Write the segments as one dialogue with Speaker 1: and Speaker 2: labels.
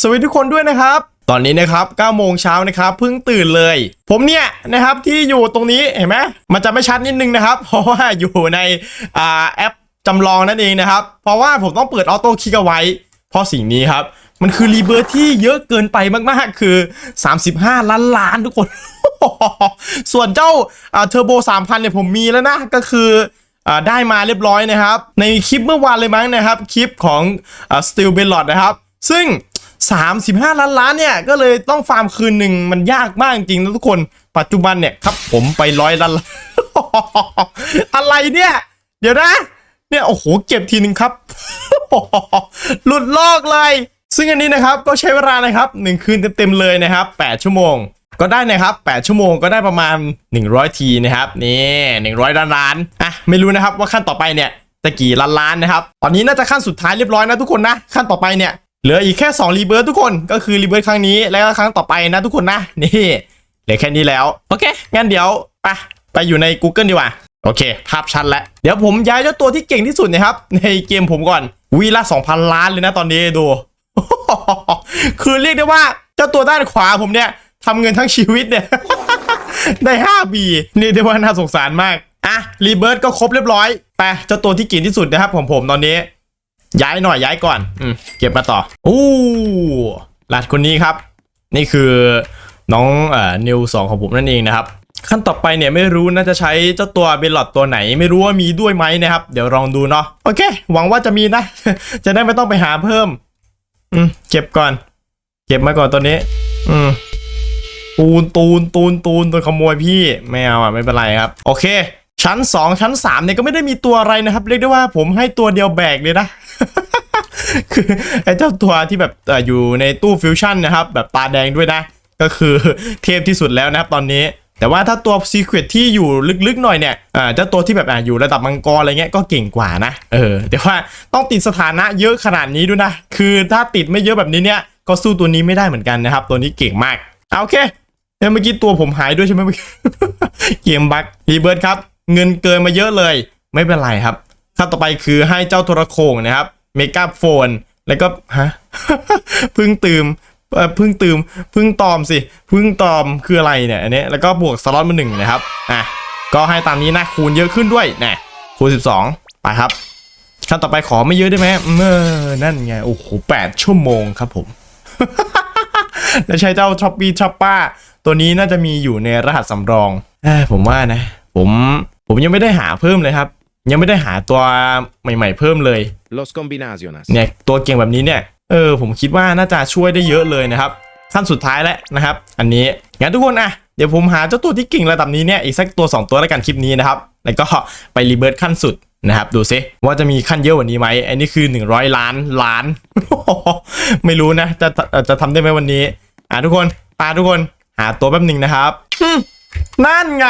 Speaker 1: สวัสดีทุกคนด้วยนะครับตอนนี้นะครับ9โมงเช้านะครับเพิ่งตื่นเลย ผมเนี่ยนะครับที่อยู่ตรงนี้เห็นไหมมันจะไม่ชัดนิดนึงนะครับ เพราะว่าอยู่ในอ่าแอปจำลองนั่นเองนะครับ เพราะว่าผมต้องเปิดออโต้คลิกเอาไว้ เพราะสิ่งนี้ครับ มันคือรีเบิร์ที่เยอะเกินไปมากๆ คือ 35 ล้านล้านทุกคน ส่วนเจ้าเทอร์โบ3,000เนี่ยผมมีแล้วนะ ก็คือได้มาเรียบร้อยนะครับ ในคลิปเมื่อวานเลยมั้งนะครับ คลิปของสตีลเบลลอดนะครับ ซึ่ง 35 ล้านล้านเนี่ยก็เลยต้องฟาร์มคืนหนึ่งมันยากมากจริงนะทุกคนปัจจุบันเนี่ยครับผมไปร้อยล้านอะไรเนี่ย เดี๋ยวนะ เนี่ยโอ้โหเก็บทีหนึ่งครับ หลุดลอกเลย ซึ่งอันนี้นะครับก็ใช้เวลานะครับหนึ่งคืนเต็มๆเลยนะครับ 8 ชั่วโมงก็ได้นะครับ 8 ชั่วโมงก็ได้ประมาณ 100 ทีนะครับ นี่100ล้านล้าน อะ ไม่รู้นะครับว่าขั้นต่อไปเนี่ยจะกี่ล้านล้านนะครับ ตอนนี้น่าจะขั้นสุดท้ายเรียบร้อยนะทุกคนนะ ขั้นต่อไปเนี่ย เหลืออีกแค่2รีเบิร์ทุกคนก็คือรีเบิร์ครั้งนี้แล้วก็ครั้งต่อไปนะทุกคนนะนี่เหลือแค่นี้แล้ว โอเค งั้นเดี๋ยวไปไปอยู่ใน Google ดีกว่า โอเค ภาพชัดแล้ว เดี๋ยวผมย้ายเจ้าตัวที่เก่งที่สุดนะครับ ในเกมผมก่อนวีละ2,000 ล้านเลยนะตอนนี้ดู คือเรียกได้ว่าเจ้าตัวด้านขวาผมเนี่ยทำเงินทั้งชีวิตเนี่ย ได้5บีเรียกได้ว่าน่าสงสารมากอะรีเบิร์ตก็ครบเรียบร้อยไปเจ้าตัวที่เก่งที่สุดนะครับผมผมตอนนี้ ย้ายหน่อยย้ายก่อนอืมเก็บมาต่ออู้หลัดคนนี้ครับ นี่คือน้องเอ่อนิวสองของผมนั่นเองนะครับ ขั้นต่อไปเนี่ยไม่รู้น่าจะใช้เจ้าตัวเบลลอดตัวไหน ไม่รู้ว่ามีด้วยไหมนะครับ เดี๋ยวลองดูเนาะโอเค หวังว่าจะมีนะ จะได้ไม่ต้องไปหาเพิ่ม อืมเก็บก่อน เก็บมาก่อนตัวนี้ อืมตูนตูนตูนตูนตัวขโมยพี่ไม่เอาอะไม่เป็นไรครับ โอเค ชั้น 2 ชั้น3เนี่ยก็ไม่ได้มีตัวอะไรนะครับ เรียกได้ว่าผมให้ตัวเดียวแบกเลยนะ คือไอ้เจ้าตัวที่แบบอยู่ในตู้ฟิวชั่นนะครับ แบบตาแดงด้วยนะ ก็คือเทพที่สุดแล้วนะครับตอนนี้ แต่ว่าถ้าตัวซีเครตที่อยู่ลึกๆหน่อยเนี่ยอ่าเจ้าตัวที่แบบอ่าอยู่ระดับมังกรอะไรเงี้ยก็เก่งกว่านะ เออ แต่ว่าต้องติดสถานะเยอะขนาดนี้ด้วยนะ คือถ้าติดไม่เยอะแบบนี้เนี่ย ก็สู้ตัวนี้ไม่ได้เหมือนกันนะครับ ตัวนี้เก่งมากโอเคเอ้ยเมื่อกี้ตัวผมหายด้วยใช่ไหมเมื่อกี้เกมบักรีเบิร์ดครับ เงินเกินมาเยอะเลย ไม่เป็นไรครับขั้นต่อไปคือให้เจ้าโทรโขงนะครับ เมกาโฟน แล้วก็ฮะพึ่งตืมพึ่งตืมพึ่งตอมสิพึ่งตอมคืออะไรเนี่ยอันนี้แล้วก็บวกสล็อตมาหนึ่งนะครับอะก็ให้ตามนี้นะคูณเยอะขึ้นด้วยนะคูณ 12 ไปครับขั้นต่อไปขอไม่เยอะได้ไหมเมื่อนั่นไงโอ้โหแปดชั่วโมงครับผม แล้วใช้เจ้าช็อปปี้ช็อปป้า ตัวนี้น่าจะมีอยู่ในรหัสสำรองเอ้ยผมว่านะ ผมผมยังไม่ได้หาเพิ่มเลยครับ ยังไม่ได้หาตัวใหม่ๆเพิ่มเลย
Speaker 2: Los combinaciones.
Speaker 1: เนี่ยตัวเก่งแบบนี้เนี่ยเออผมคิดว่าน่าจะช่วยได้เยอะเลยนะครับขั้นสุดท้ายแล้วนะครับ อันนี้งั้นทุกคนอะเดี๋ยวผมหาเจ้าตัวที่เก่งระดับนี้เนี่ยอีกสักตัว 2 ตัวแล้วกันคลิปนี้นะครับ แล้วก็ไปรีเบิร์ตขั้นสุดนะครับดูซิว่าจะมีขั้นเยอะกว่านี้ไหมอันนี้คือ 100 ล้านล้าน ไม่รู้นะ จะจะทำได้ไหมวันนี้ อะทุกคนปาทุกคนหาตัวแป๊บหนึ่งนะครับอืมนั่นไง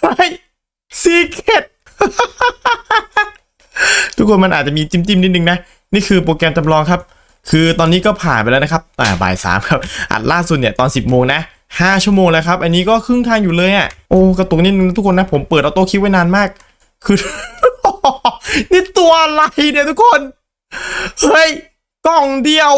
Speaker 1: เฮ้ยซีเคท ทุกคนมันอาจจะมีจิ้มจิ้มๆนิดนึงนะ นี่คือโปรแกรมจำลองครับ คือตอนนี้ก็ผ่านไปแล้วนะครับอ่าบ่ายสามครับ อัดล่าสุดเนี่ยตอน 10โมงนะ5ชั่วโมงแล้วครับ อันนี้ก็ครึ่งทางอยู่เลยอะ โอ้กระตุกนิดนึงทุกคนนะ ผมเปิดออโต้คลิปไว้นานมาก คือ นี่ตัวอะไรเนี่ยทุกคน เฮ้ย กล่องเดียว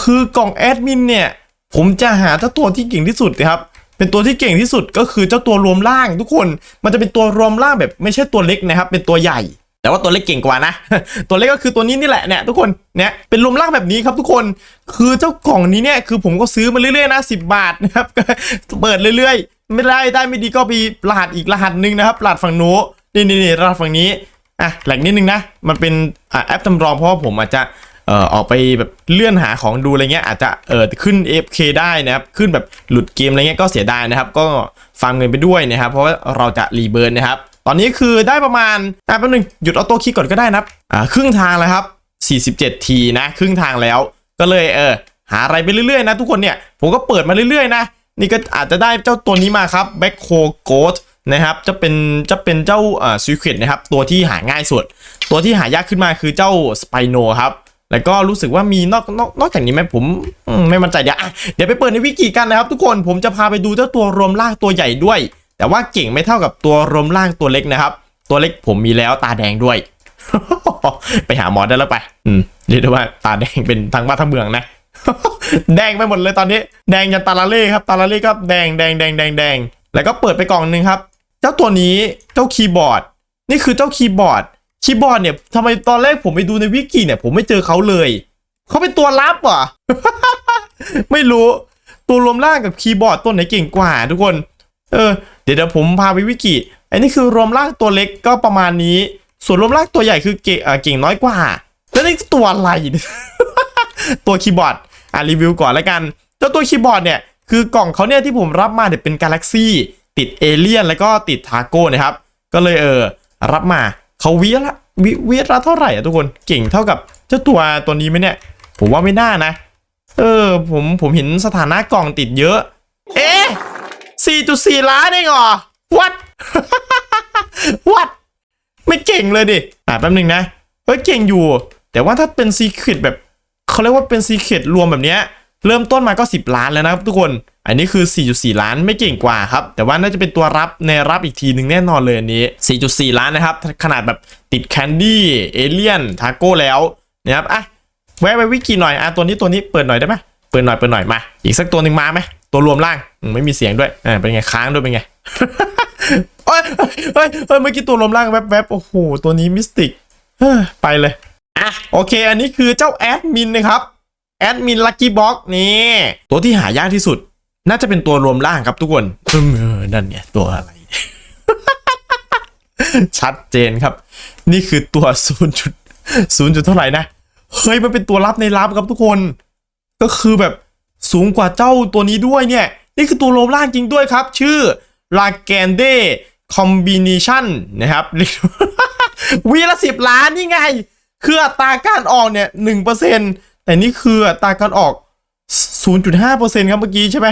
Speaker 1: คือกล่องแอดมินเนี่ย ผมจะหาเจ้าตัวที่เก่งที่สุดนะครับ เป็นตัวที่เก่งที่สุดก็คือเจ้าตัวรวมร่างทุกคน มันจะเป็นตัวรวมร่างแบบไม่ใช่ตัวเล็กนะครับ เป็นตัวใหญ่ แต่ว่าตัวเล็กเก่งกว่านะ ตัวเล็กก็คือตัวนี้นี่แหละเนี่ยทุกคนเนี่ยเป็นรวมร่างแบบนี้ครับทุกคน คือเจ้ากล่องนี้เนี่ยคือผมก็ซื้อมาเรื่อยๆนะสิบาทนะครับเปิดเรื่อยๆ ไม่ได้ได้ไม่ดีก็ไปรหัสอีกรหัสหนึ่งนะครับรหัสฝั่งโน้นนี่นี่นี่รหัสฝั่งนี้อะแหลกนิดนึงนะ มันเป็นอะแอปจำลองเพราะว่าผมอาจจะ เอ่อออกไปแบบเลื่อนหาของดูอะไรเงี้ยอาจจะเออขึ้น AFK ได้นะครับ ขึ้นแบบหลุดเกมอะไรเงี้ยก็เสียดายนะครับ ก็ฟังเงินไปด้วยนะครับ เพราะว่าเราจะรีเบิร์นนะครับ ตอนนี้คือได้ประมาณอะแป๊บนึงหยุดออโต้คิกก่อนก็ได้นะครับอ่าครึ่งทางแล้วครับ 47 ทีนะ ครึ่งทางแล้ว ก็เลยเออหาอะไรไปเรื่อยๆนะทุกคนเนี่ยผมก็เปิดมาเรื่อยๆนะนี่ก็อาจจะได้เจ้าตัวนี้มาครับ b a c k h o g o a t นะครับจะเป็นจะเป็นเจ้าอ่อ Secret นะครับตัวที่หาง่ายสุด ตัวที่หายากขึ้นมาคือเจ้า Spino ครับ แล้วก็รู้สึกว่ามีนอกนอกนอกจากนี้ไหมผมไม่มั่นใจเดี๋ยวเดี๋ยวไปเปิดในวิกิกันนะครับทุกคนผมจะพาไปดูเจ้าตัวรวมร่างตัวใหญ่ด้วย แต่ว่าเก่งไม่เท่ากับตัวรวมร่างตัวเล็กนะครับ ตัวเล็กผมมีแล้วตาแดงด้วย ไปหาหมอได้แล้วไป อืมเรียกได้ว่าตาแดงเป็นทั้งบ้านทั้งเมืองนะ แดงไปหมดเลยตอนนี้ แดงยันตาลาเล่ครับตาลาเล่ก็แดงแดงแดงแดงแดงแล้วก็เปิดไปกล่องหนึ่งครับ เจ้าตัวนี้เจ้าคีย์บอร์ด นี่คือเจ้าคีย์บอร์ด คีย์บอร์ดเนี่ยทำไมตอนแรกผมไปดูในวิกิเนี่ย ผมไม่เจอเขาเลย เขาเป็นตัวลับอะ ไม่รู้ ตัวรวมร่างกับคีย์บอร์ดตัวไหนเก่งกว่า ทุกคน เออเดี๋ยวเดี๋ยวผมพาไปวิกิ อันนี้คือรวมร่างตัวเล็กก็ประมาณนี้ ส่วนรวมร่างตัวใหญ่คือเก่งเก่งน้อยกว่า แล้วนี่ตัวอะไร ตัวคีย์บอร์ด อะรีวิวก่อนแล้วกัน เจ้าตัวคีย์บอร์ดเนี่ย คือกล่องเขาเนี่ยที่ผมรับมาเนี่ยเป็นกาแล็กซี่ติดเอเลี่ยนแล้วก็ติดทาโก้นะครับ ก็เลยเออรับมา เขาวิละวิวิละเท่าไหร่อะทุกคนเก่งเท่ากับเจ้าตัวตัวนี้ไหมเนี่ย ผมว่าไม่น่านะ เออ ผมผมเห็นสถานะกล่องติดเยอะ เอ๊ะ4.4 ล้านเองเหรอ what what ไม่เก่งเลยดิ อะแป๊บนึงนะ เฮ้ยเก่งอยู่ แต่ว่าถ้าเป็นซีเครตแบบเขาเรียกว่าเป็นซีเครตรวมแบบเนี้ย เริ่มต้นมาก็ 10 ล้านแล้วนะครับทุกคน อันนี้คือ 4.4 ล้านไม่เก่งกว่าครับ แต่ว่าน่าจะเป็นตัวรับในรับอีกทีหนึ่งแน่นอนเลยอันนี้ 4.4 ล้านนะครับ ขนาดแบบติดแคนดี้เอเลียนทาโก้แล้วนะครับอะแวะไปวิกิหน่อยอะตัวนี้ตัวนี้เปิดหน่อยได้ไหมเปิดหน่อยเปิดหน่อยมา อีกสักตัวหนึ่งมาไหมตัวรวมร่างไม่มีเสียงด้วยอ่าเป็นไงค้างด้วยเป็นไงเอ้ยเอ้ยเอ้ยเมื่อกี้ตัวรวมร่างแวบๆโอ้โหตัวนี้มิสติกไปเลยอะโอเค อันนี้คือเจ้าแอดมินนะครับแอดมินลั c กี้บ็อกนี่ตัวที่หายากที่สุด น่าจะเป็นตัวรวมร่างครับทุกคนเออนั่นไงตัวอะไร ชัดเจนครับ นี่คือตัว0จุด0จุดเท่าไหร่นะ เฮ้ย มันเป็นตัวลับในลับครับทุกคน ก็คือแบบสูงกว่าเจ้าตัวนี้ด้วยเนี่ย นี่คือตัวรวมร่างจริงด้วยครับ ชื่อ l a g a n d e Combination นะครับวีละสิบล้านนี่ไง คืออัตราการออกเนี่ยหนึ่งเปอร์เซ็นแต่นี่คืออัตราการออก 0.5%ครับเมื่อกี้ใช่ไหม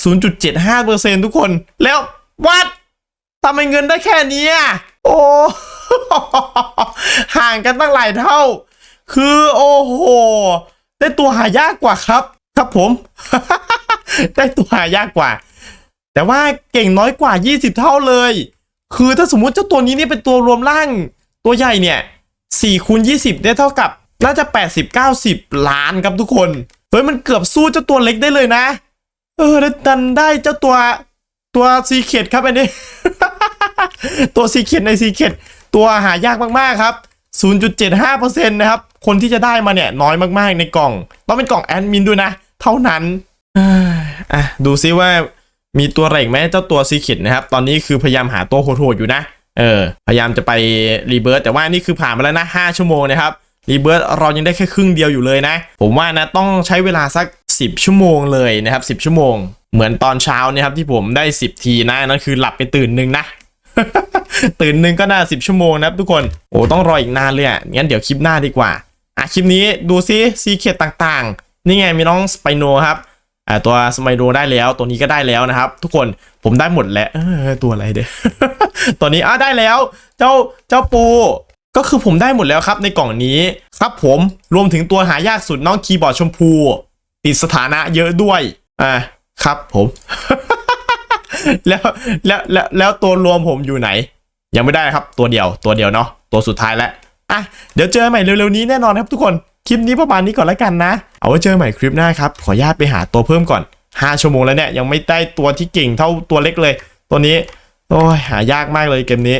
Speaker 1: 0.75%ทุกคน แล้ววัดทำไมเงินได้แค่นี้อะโอ้ห่างกันตั้งหลายเท่า คือโอ้โห ได้ตัวหายากกว่าครับ ครับผม ได้ตัวหายากกว่า แต่ว่าเก่งน้อยกว่า 20 เท่าเลย คือถ้าสมมุติเจ้าตัวนี้เนี่ยเป็นตัวรวมร่าง ตัวใหญ่เนี่ย4คูณ20 ได้เท่ากับน่าจะ 80 90 ล้านครับทุกคน เฮ้ยมันเกือบสู้เจ้าตัวเล็กได้เลยนะ ออแล้วดันได้เจ้าตัวตัวซีเคดครับอันนี้ ตัวซีเคดในซีเคดตัวหายากมากๆครับ 0.75%นะครับ คนที่จะได้มาเนี่ยน้อยมากๆในกล่อง ต้องเป็นกล่องแอดมินด้วยนะ เท่านั้นอะดูซิว่ามีตัวอะไรอีกไหมเจ้าตัวซีคิดนะครับ ตอนนี้คือพยายามหาตัวโหดๆอยู่นะ เออ พยายามจะไปรีเบิร์ตแต่ว่านี่คือผ่านมาแล้วนะ 5 ชั่วโมงนะครับ รีเบิร์ตเรายังได้แค่ครึ่งเดียวอยู่เลยนะ ผมว่านะต้องใช้เวลาสัก 10 ชั่วโมงเลยนะครับ10 ชั่วโมง เหมือนตอนเช้าเนี่ยครับที่ผมได้ 10 ทีนะนั่นคือหลับไปตื่นหนึ่งนะตื่นหนึ่งก็น่าสิบชั่วโมงนะครับทุกคนโอ้ต้องรออีกนานเลยอะงั้นเดี๋ยวคลิปหน้าดีกว่าอะคลิปนี้ดูซิซีเคตต่างๆ นี่ไงมีน้องสไปโนครับอ่าตัวสไปโนได้แล้วตัวนี้ก็ได้แล้วนะครับ ทุกคนผมได้หมดแล้วตัวอะไรเด้อตัวนี้อะได้แล้ว เจ้าเจ้าปูก็คือผมได้หมดแล้วครับในกล่องนี้ครับผมรวมถึงตัวหายากสุดน้องคีย์บอร์ดชมพู ติดสถานะเยอะด้วย อ่าครับผม แล้วแล้วแล้วแล้วตัวรวมผมอยู่ไหน ยังไม่ได้ครับ ตัวเดียวตัวเดียวเนาะตัวสุดท้ายแล้วอะเดี๋ยวเจอใหม่เร็วๆนี้แน่นอนครับทุกคนคลิปนี้ประมาณนี้ก่อนแล้วกันนะ เอาไว้เจอใหม่คลิปหน้าครับ ขอญาตไปหาตัวเพิ่มก่อน 5 ชั่วโมงแล้วเนี่ย ยังไม่ได้ตัวที่เก่งเท่าตัวเล็กเลย ตัวนี้ โอ้ยหายากมากเลยเกมนี้